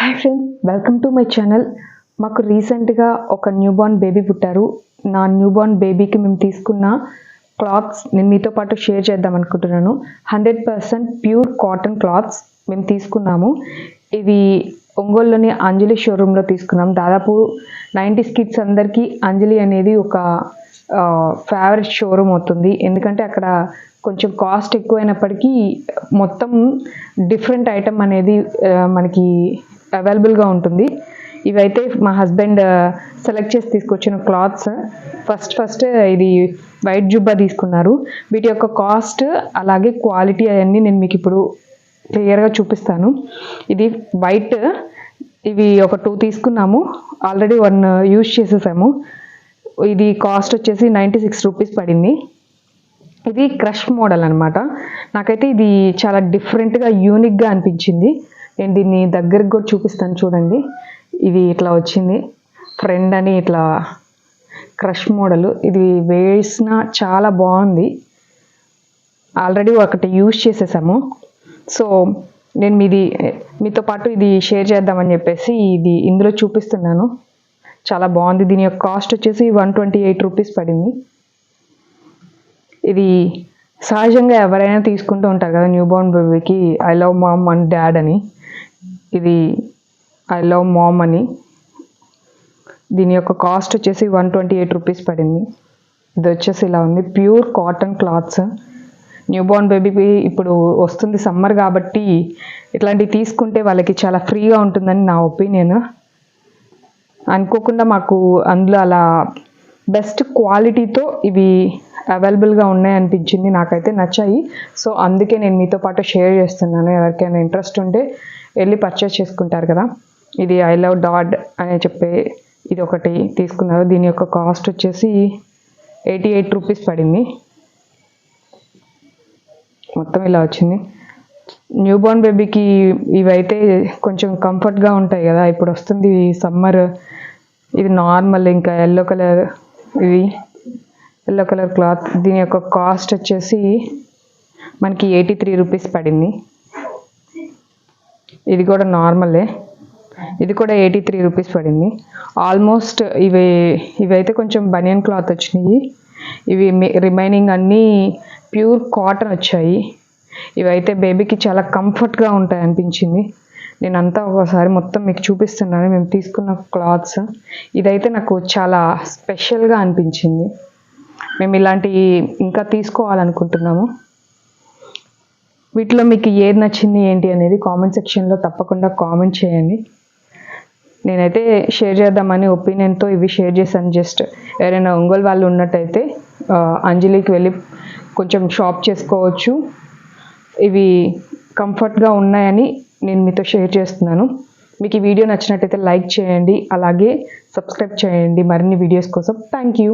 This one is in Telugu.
Hi friends welcome to my channel మాకు రీసెంట్గా ఒక న్యూబార్న్ బేబీ పుట్టారు. నా న్యూబార్న్ బేబీకి మేము తీసుకున్న క్లాత్స్ నేను మీతో పాటు షేర్ చేద్దాం అనుకుంటున్నాను. Hundred percent pure cotton clothes మేము తీసుకున్నాము. ఇవి ఒంగోలులోని అంజలి షోరూంలో తీసుకున్నాం. దాదాపు నైంటీ కిడ్స్ అందరికీ అంజలి అనేది ఒక ఫేవరెట్ షోరూమ్ అవుతుంది. ఎందుకంటే అక్కడ కొంచెం కాస్ట్ ఎక్కువైనప్పటికీ మొత్తం డిఫరెంట్ ఐటమ్ అనేది మనకి అవైలబుల్గా ఉంటుంది. ఇవైతే మా హస్బెండ్ సెలెక్ట్ uh, చేసి తీసుకొచ్చిన క్లాత్స్ ఫస్ట్ ఫస్ట్ ఇది వైట్ జుబ్బా తీసుకున్నారు. వీటి యొక్క కాస్ట్ అలాగే క్వాలిటీ అవన్నీ నేను మీకు ఇప్పుడు క్లియర్గా చూపిస్తాను. ఇది వైట్ ఇవి ఒక టూ తీసుకున్నాము. ఆల్రెడీ వన్ యూజ్ చేసేసాము. ఇది కాస్ట్ వచ్చేసి నైంటీ సిక్స్ రూపీస్ పడింది. ఇది క్రష్ మోడల్ అనమాట నాకైతే ఇది చాలా డిఫరెంట్గా యూనిక్గా అనిపించింది. నేను దీన్ని దగ్గరికి కూడా చూపిస్తాను చూడండి. ఇది ఇట్లా వచ్చింది. ఫ్రెండ్ అని ఇట్లా క్రష్ మోడల్ ఇది వేసిన చాలా బాగుంది. ఆల్రెడీ ఒకటి యూజ్ చేసేసాము. సో నేను మీది మీతో పాటు ఇది షేర్ చేద్దామని చెప్పేసి ఇది ఇందులో చూపిస్తున్నాను. చాలా బాగుంది. దీని యొక్క కాస్ట్ వచ్చేసి వన్ ట్వంటీ ఎయిట్ రూపీస్ పడింది. ఇది సహజంగా ఎవరైనా తీసుకుంటూ ఉంటారు కదా న్యూ బోర్న్ బేబీకి I love mom and dad అని. ఇది ఐ లవ్ మామ్ అని. దీని యొక్క కాస్ట్ వచ్చేసి వన్ ట్వంటీ ఎయిట్ రూపీస్ పడింది. ఇది వచ్చేసి ఇలా ఉంది. Pure cotton clothes new born బేబీకి ఇప్పుడు వస్తుంది సమ్మర్ కాబట్టి ఇట్లాంటివి తీసుకుంటే వాళ్ళకి చాలా ఫ్రీగా ఉంటుందని నా ఒపీనియన్ అనుకోకుండా మాకు అందులో అలా బెస్ట్ క్వాలిటీతో ఇవి అవైలబుల్గా ఉన్నాయి అనిపించింది. నాకైతే నచ్చాయి. సో అందుకే నేను మీతో పాటు షేర్ చేస్తున్నాను. ఎవరికైనా ఇంట్రెస్ట్ ఉంటే వెళ్ళి పర్చేస్ చేసుకుంటారు కదా. ఇది ఐ లవ్ డాడ్ అని చెప్పే ఇది ఒకటి తీసుకున్నారు. దీని యొక్క కాస్ట్ వచ్చేసి ఎయిటీ ఎయిట్ రూపీస్ పడింది. మొత్తం ఇలా వచ్చింది. న్యూ బోర్న్ బేబీకి ఇవైతే కొంచెం కంఫర్ట్గా ఉంటాయి కదా. ఇప్పుడు వస్తుంది సమ్మర్ ఇది నార్మల్ ఇంకా ఎల్లో కలర్ ఇది. ఎల్లో కలర్ క్లాత్ దీని యొక్క కాస్ట్ వచ్చేసి మనకి ఎయిటీ త్రీ రూపీస్ పడింది. ఇది కూడా నార్మలే. ఇది కూడా ఎయిటీ త్రీ రూపీస్ పడింది. ఆల్మోస్ట్ ఇవి ఇవైతే కొంచెం బనియన్ క్లాత్ వచ్చినాయి. ఇవి రిమైనింగ్ అన్నీ ప్యూర్ కాటన్ వచ్చాయి. ఇవైతే బేబీకి చాలా కంఫర్ట్గా ఉంటాయి అనిపించింది నేను అంతా ఒకసారి మొత్తం మీకు చూపిస్తున్నాను. మేము తీసుకున్న క్లాత్స్. ఇదైతే నాకు చాలా స్పెషల్గా అనిపించింది. మేము ఇలాంటివి ఇంకా తీసుకోవాలనుకుంటున్నాము. వీటిలో మీకు ఏది నచ్చింది ఏంటి అనేది కామెంట్ సెక్షన్లో తప్పకుండా కామెంట్ చేయండి. నేనైతే షేర్ చేద్దామని ఒపీనియన్తో ఇవి షేర్ చేశాను. జస్ట్ ఎవరైనా ఒంగోలు వాళ్ళు ఉన్నట్టయితే అంజలికి వెళ్ళి కొంచెం షాప్ చేసుకోవచ్చు. ఇవి కంఫర్ట్గా ఉన్నాయని నేను మీతో షేర్ చేస్తున్నాను. మీకు ఈ వీడియో నచ్చినట్టయితే లైక్ చేయండి. అలాగే సబ్స్క్రైబ్ చేయండి. మరిన్ని వీడియోస్ కోసం. Thank you